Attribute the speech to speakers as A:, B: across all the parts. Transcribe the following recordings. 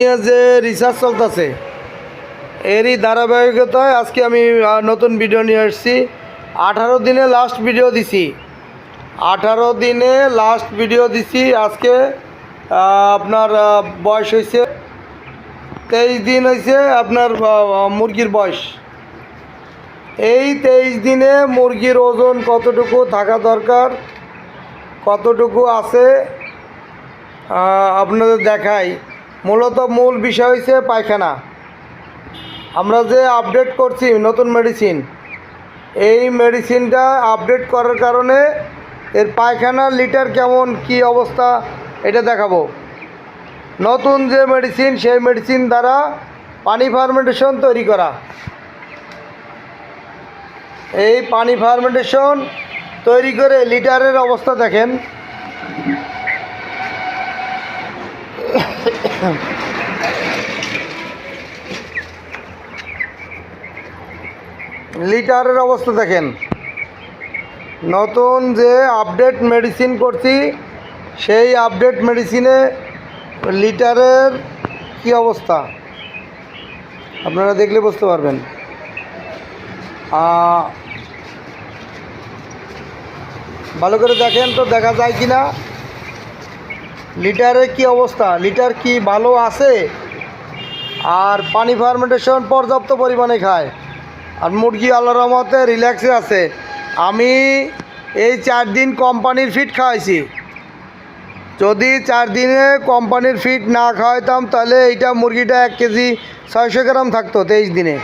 A: যে রিসার্চ চলতেছে, এরই ধারাবাহিকতায় আজকে আমি নতুন ভিডিও নিয়ে এসেছি আঠারো দিনে লাস্ট ভিডিও দিছি। আঠারো দিনে লাস্ট ভিডিও দিছি আজকে আপনার বয়স হয়েছে তেইশ দিন হয়েছে আপনার মুরগির বয়স। এই তেইশ দিনে মুরগির ওজন কতটুকু থাকা দরকার, কতটুকু আছে আপনাদের দেখাই। মূলত মূল বিষয় হচ্ছে পায়খানা। আমরা যে আপডেট করছি নতুন মেডিসিন এই মেডিসিনটা আপডেট করার কারণে এর পায়খানার লিটার কেমন, কি অবস্থা, এটা দেখাবো। নতুন যে মেডিসিন সেই মেডিসিন দ্বারা পানি ফার্মেন্টেশন তৈরি করা। এই পানি ফার্মেন্টেশন তৈরি করে লিটারের অবস্থা দেখেন। লিটারের অবস্থা দেখেন। নতুন যে আপডেট মেডিসিন করছি, সেই আপডেট মেডিসিনে লিটারের কি অবস্থা? আপনারা দেখলে বুঝতে পারবেন। ভালো করে দেখেন তো, দেখা যায় কি না লিটারের কি অবস্থা? লিটার কি ভালো আছে? আর পানি ফার্মেন্টেশন পর্যাপ্ত পরিমাণে খায়। আর মুরগি আল্লাহ রহমতে রিল্যাক্সে আছে। আমি এই চার দিন কোম্পানির ফিট খাওয়াইছি। যদি চার দিনে কোম্পানির ফিট না খাওয়াইতাম, তাহলে এইটা মুরগিটা এক কেজি ছয়শো গ্রাম থাকতো তেইশ দিনে।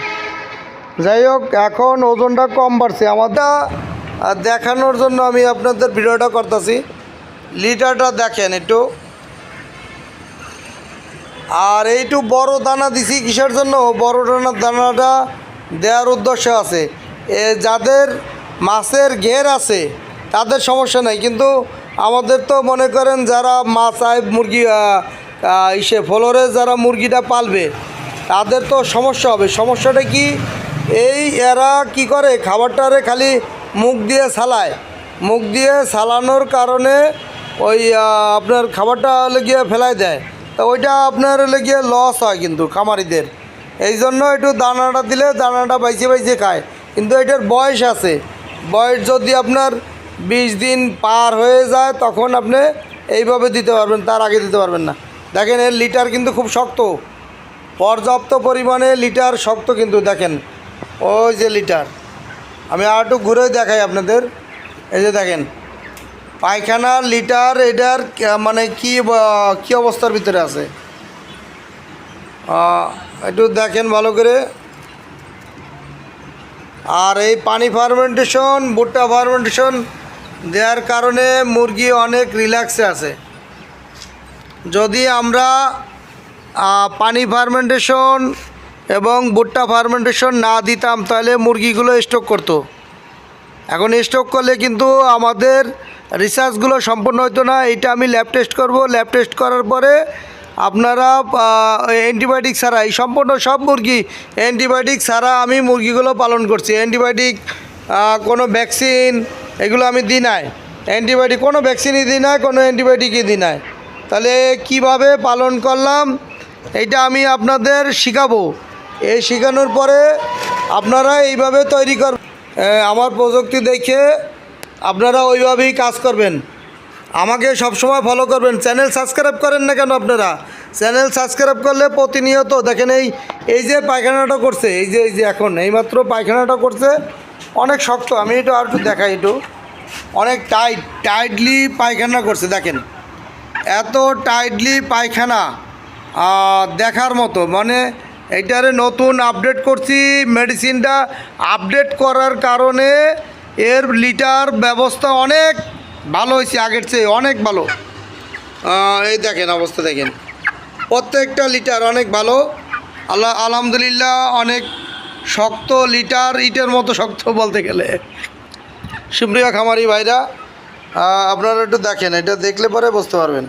A: যাই হোক, এখন ওজনটা কম বাড়ছে। আমারটা দেখানোর জন্য আমি আপনাদের ভিডিওটা করতেছি। লিটারটা দেখেন একটু। আর এইটু বড় দানা দিছি কিসের জন্য? বড় দানা দানাটা দেওয়ার উদ্দেশ্য আছে। এ যাদের মাছের ঘের আছে, তাদের সমস্যা নাই। কিন্তু আমাদের তো মনে করেন যারা মাছ আয় মুরগি ইসে ফলরে যারা মুরগিটা পালবে, তাদের তো সমস্যা হবে। সমস্যাটা কি? এই এরা কি করে? খাবারটারে খালি মুখ দিয়ে সালায় মুখ দিয়ে সালানোর কারণে ওই আপনার খাবারটা হলে গিয়ে ফেলাই দেয়। তা ওইটা আপনার হলে গিয়ে লস হয় কিন্তু খামারিদের। এই জন্য একটু দানাটা দিলে দানাটা বাইছে বাইছে খায়। কিন্তু এটার বয়স আছে। বয়স যদি আপনার বিশ দিন পার হয়ে যায়, তখন আপনি এইভাবে দিতে পারবেন, তার আগে দিতে পারবেন না। দেখেন, এর লিটার কিন্তু খুব শক্ত। পর্যাপ্ত পরিমাণে লিটার শক্ত কিন্তু দেখেন। ওই যে লিটার। আমি আর একটু ঘুরে দেখাই আপনাদের। এই যে দেখেন পায়খানা, লিটার এটার মানে কি কি অবস্থার ভিতরে আছে? একটু দেখেন ভালো করে। আর এই পানি ফার্মেন্টেশন ভুট্টা ফার্মেন্টেশন দেওয়ার কারণে মুরগি অনেক রিল্যাক্সে আছে। যদি আমরা পানি ফার্মেন্টেশন এবং ভুট্টা ফার্মেন্টেশন না দিতাম, তাহলে মুরগিগুলো স্টক করতো। এখন স্টক করলে কিন্তু আমাদের রিসার্চগুলো সম্পূর্ণ হতো না এটা আমি ল্যাব টেস্ট করব। ল্যাব টেস্ট করার পরে আপনারা অ্যান্টিবায়োটিক ছাড়া, এই সম্পূর্ণ সব মুরগি অ্যান্টিবায়োটিক ছাড়া আমি মুরগিগুলো পালন করছি। অ্যান্টিবায়োটিক কোনো ভ্যাকসিন এগুলো আমি দিই নাই। অ্যান্টিবায়োটিক কোনো ভ্যাকসিনই দিই নাই, কোনো অ্যান্টিবায়োটিকই দিই নাই। তাহলে কীভাবে পালন করলাম এটা আমি আপনাদের শিখাবো। এই শেখানোর পরে আপনারা এইভাবে তৈরি কর আমার প্রযুক্তি দেখে আপনারা ওইভাবেই কাজ করবেন। আমাকে সবসময় ফলো করবেন। চ্যানেল সাবস্ক্রাইব করেন না কেন আপনারা? চ্যানেল সাবস্ক্রাইব করলে প্রতিনিয়ত দেখেন এই এই যে পায়খানাটা করছে, এই যে এই যে এখন, এইমাত্র পায়খানাটা করছে, অনেক শক্ত। আমি একটু আর একটু দেখাই একটু। অনেক টাইট টাইটলি পায়খানা করছে, দেখেন। এত টাইটলি পায়খানা দেখার মতো। মানে এইটারে নতুন আপডেট করছি মেডিসিনটা আপডেট করার কারণে এর লিটার ব্যবস্থা অনেক ভালো হয়েছে, আগের চেয়ে অনেক ভালো। এই দেখেন অবস্থা দেখেন। প্রত্যেকটা লিটার অনেক ভালো। আল্লাহ, আলহামদুলিল্লাহ অনেক শক্ত লিটার, ইটের মতো শক্ত বলতে গেলে। সুপ্রিয়া খামারি ভাইরা আপনারা একটু দেখেন, এটা দেখলে পরে বুঝতে পারবেন।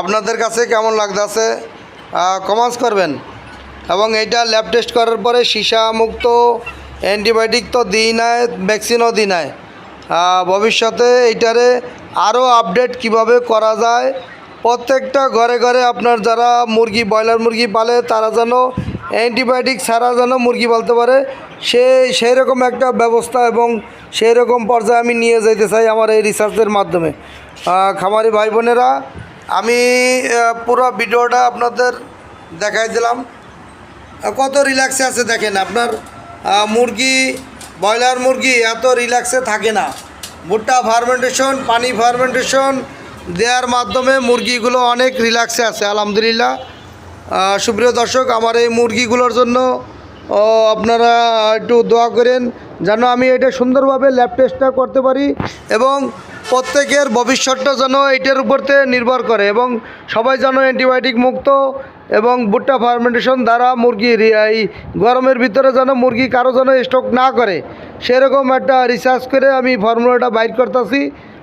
A: আপনাদের কাছে কেমন লাগতেছে কমার্স করবেন। এবং এইটা ল্যাব টেস্ট করার পরে সীসা মুক্ত অ্যান্টিবায়োটিক তো দিই নাই ভ্যাকসিনও দিই নাই। ভবিষ্যতে এইটারে আরও আপডেট কীভাবে করা যায়? প্রত্যেকটা ঘরে ঘরে আপনার যারা মুরগি, ব্রয়লার মুরগি পালে, তারা যেন অ্যান্টিবায়োটিক ছাড়া যেন মুরগি পালতে পারে, সে সেই রকম একটা ব্যবস্থা এবং সেই রকম পর্যায়ে আমি নিয়ে যেতে চাই আমার এই রিসার্চের মাধ্যমে। খামারি ভাই বোনেরা, আমি পুরো ভিডিওটা আপনাদের দেখাই দিলাম। কত রিল্যাক্সে আছে দেখেন, আপনার মুরগি, ব্রয়লার মুরগি এত রিল্যাক্সে থাকে না। ভুট্টা ফার্মেন্টেশন পানি ফার্মেন্টেশন দেওয়ার মাধ্যমে মুরগিগুলো অনেক রিল্যাক্সে আছে, আলহামদুলিল্লাহ। সুপ্রিয় দর্শক, আমার এই মুরগিগুলোর জন্য আপনারা একটু দোয়া করেন, যেন আমি এটা সুন্দরভাবে ল্যাব টেস্টটা করতে পারি এবং প্রত্যেকের ভবিষ্যৎটা যেন এটার উপরতে নির্ভর করে এবং সবাই যেন অ্যান্টিবায়োটিক মুক্ত এবং ভুট্টা ফার্মেন্টেশন দ্বারা মুরগি এই গরমের ভিতরে যেন মুরগি কারও যেন স্টক না করে, সেরকম একটা রিসার্চ করে আমি ফর্মুলাটা বাইর করতেছি।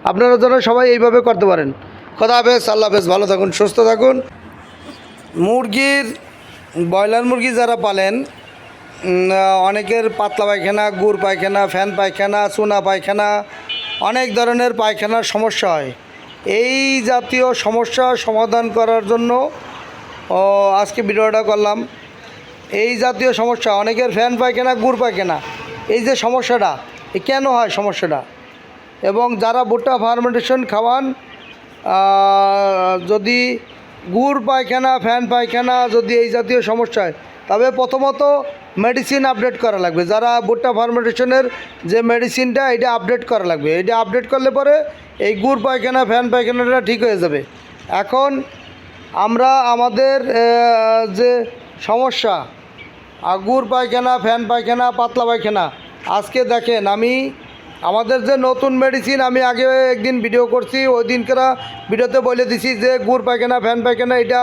A: আপনারা যেন সবাই এইভাবে করতে পারেন। খোদা হাফেজ, আল্লাহ হাফেজ, ভালো থাকুন, সুস্থ থাকুন। মুরগির, ব্রয়লার মুরগি যারা পালেন অনেকের পাতলা পায়খানা, গুড় পায়খানা, ফ্যান পায়খানা, চুনা পায়খানা অনেক ধরনের পায়খানার সমস্যা হয়। এই জাতীয় সমস্যা সমাধান করার জন্য আজকে ভিডিওটা করলাম। এই জাতীয় সমস্যা, অনেকের ফ্যান পায়খানা, গুড় পায়খানা। এই যে সমস্যাটা, এ কেন হয় সমস্যাটা? এবং যারা ভুট্টা ফার্মেন্টেশন খাওয়ান যদি গুড় পায়খানা, ফ্যান পায়খানা যদি এই জাতীয় সমস্যা হয়, তবে প্রথমত মেডিসিন আপডেট করা লাগবে। যারা ভুট্টা ফার্মেন্টেশনের যে মেডিসিনটা এটা আপডেট করা লাগবে। এটা আপডেট করলে পরে এই গুড় পায়খানা, ফ্যান পায়খানাটা ঠিক হয়ে যাবে। এখন আমরা আমাদের যে সমস্যা আগুর পায়খানা, ফ্যান পায়খানা, পাতলা পায়খানা, আজকে দেখেন আমি আমাদের যে নতুন মেডিসিন আমি আগে একদিন ভিডিও করছি ওই দিনকার ভিডিওতে বলে দিছি যে গুড় পায়খানা ফ্যান পায়খানা, এটা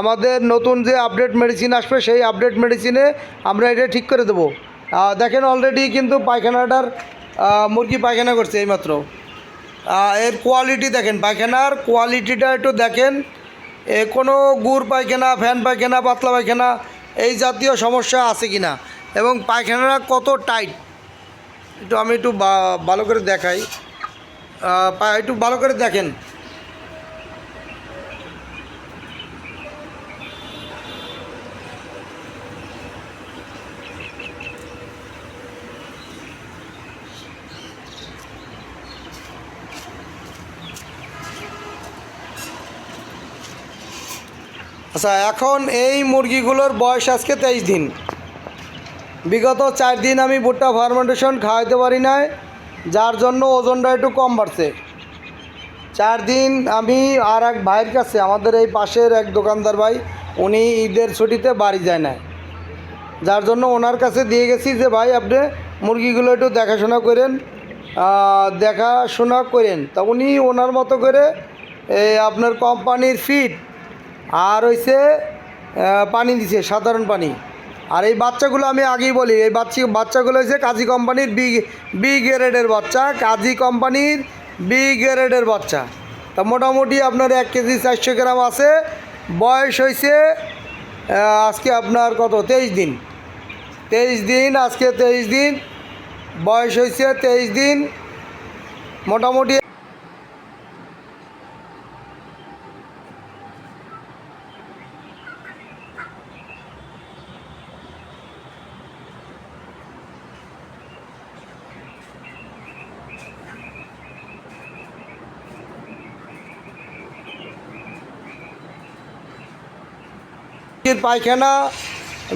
A: আমাদের নতুন যে আপডেট মেডিসিন আসবে, সেই আপডেট মেডিসিনে আমরা এটা ঠিক করে দেবো। দেখেন অলরেডি কিন্তু পায়খানাটার মুরগি পায়খানা করছে এইমাত্র। এর কোয়ালিটি দেখেন, পায়খানার কোয়ালিটিটা একটু দেখেন। এ, কোনো গুড় পায়খানা ফ্যান পায়খানা, পাতলা পায়খানা, এই জাতীয় সমস্যা আছে কি না এবং পায়খানাটা কত টাইট একটু আমি একটু ভালো করে দেখাই। একটু ভালো করে দেখেন। আচ্ছা এখন এই মুরগিগুলোর বয়স আজকে তেইশ দিন। বিগত চার দিন আমি ভুট্টা ফার্মেন্টেশন খাওয়াইতে পারি নাই যার জন্য ওজনটা একটু কম বাড়ছে। চার দিন আমি আর এক ভাইয়ের কাছে আমাদের এই পাশের এক দোকানদার ভাই উনি ঈদের ছুটিতে বাড়ি যায় না যার জন্য ওনার কাছে দিয়ে গেছি যে ভাই আপনি মুরগিগুলো একটু দেখাশোনা করেন দেখাশোনা করেন। তা উনি ওনার মতো করে আপনার কোম্পানির ফিট আর আহ, পানি দিছে সাধারণ পানি। আর এই বাচ্চাগুলো আমি আগেই বলি, এই বাচ্চা, বাচ্চাগুলো হচ্ছে কাজী কোম্পানির বি বি গ্রেডের বাচ্চা, কাজী কোম্পানির বি গ্রেডের বাচ্চা। তা মোটামুটি আপনার এক কেজি চারশো গ্রাম আছে, বয়স হয়েছে আজকে আপনার কত, তেইশ দিন। তেইশ দিন, আজকে তেইশ দিন, বয়স হয়েছে তেইশ দিন, মোটামুটি পায়খানা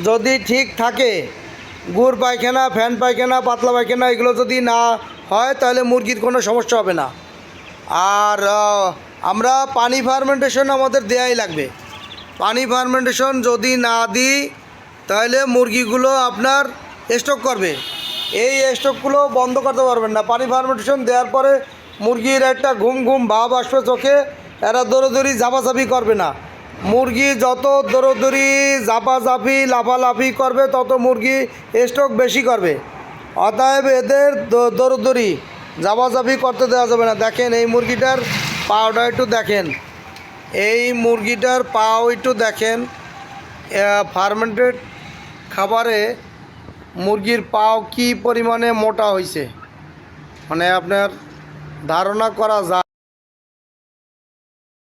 A: যদি ঠিক থাকে, গুড় পায়খানা, ফ্যান পায়খানা, পাতলা পায়খানা, এগুলো যদি না হয়, তাহলে মুরগির কোনো সমস্যা হবে না। আর আমরা পানি ফার্মেন্টেশন আমাদের দেয়াই লাগবে। পানি ফার্মেন্টেশন যদি না দিই, তাহলে মুরগিগুলো আপনার স্টক করবে। এই স্টকগুলো বন্ধ করতে পারবেন না। পানি ফার্মেন্টেশন দেওয়ার পরে মুরগির একটা ঘুম ঘুম ভাব আসবে চোখে, এরা দৌড়োদৌড়ি, ঝাপাঝাপি করবে না। মুরগি যত দৌড়োদৌড়ি, ঝাপাঝাপি, লাফালাফি করবে, তত মুরগি স্টক বেশি করবে। অতএব এদের দৌড়োদৌড়ি, ঝাপাঝাপি করতে দেওয়া যাবে না। দেখেন এই মুরগিটার পাওটা একটু দেখেন। এই মুরগিটার পাও একটু দেখেন। ফার্মেন্টেড খাবারে মুরগির পাও কি পরিমাণে মোটা হয়েছে মানে আপনার ধারণা করা যায়